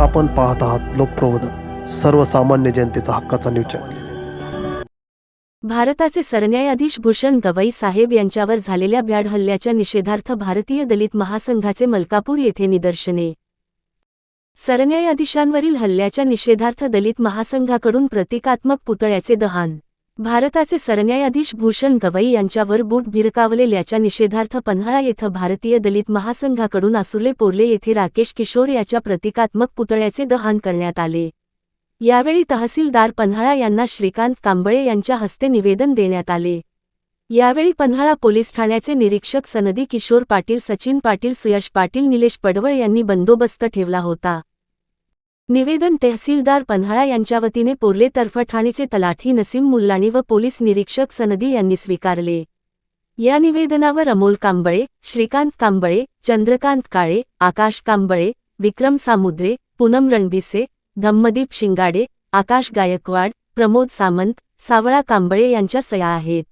आपण पाहत आहात लोकप्रबोधन सर्वसामान्य जनतेचा हक्काचा न्यूज चॅनल भारताचे सरन्यायाधीश भूषण गवई साहेब यांच्यावर झालेल्या भ्याड हल्ल्याच्या निषेधार्थ भारतीय दलित महासंघाचे मलकापूर येथे निदर्शने. सरन्यायाधीशांवरील हल्ल्याच्या निषेधार्थ दलित महासंघाकडून प्रतिकात्मक पुतळ्याचे दहन. भारताचे सरन्यायाधीश भूषण गवई यांच्यावर बूट भिरकावलेल्याच्या निषेधार्थ पन्हाळा येथे भारतीय दलित महासंघाकडून आसुले पोर्ले येथे राकेश किशोर याच्या प्रतिकात्मक पुतळ्याचे दहन करण्यात आले. यावेळी तहसीलदार पन्हाळा यांना श्रीकांत कांबळे यांच्या हस्ते निवेदन देण्यात आले. यावेळी पन्हाळा पोलीस ठाण्याचे निरीक्षक सनदी किशोर पाटील सचिन पाटील सुयश पाटील निलेश पडवळ यांनी बंदोबस्त ठेवला होता. निवेदन तहसीलदार पन्हाळा यांच्या वतीने पोर्ले तर्फ ठाणेचे तलाठी नसीम मुल्लाणी व पोलीस निरीक्षक सनदी यांनी स्वीकारले. या निवेदनावर अमोल कांबळे श्रीकांत कांबळे चंद्रकांत काळे आकाश कांबळे विक्रम सामुद्रे पूनम रणबिसे धम्मदीप शिंगाडे आकाश गायकवाड प्रमोद सामंत सावळा कांबळे यांच्या सया आहेत.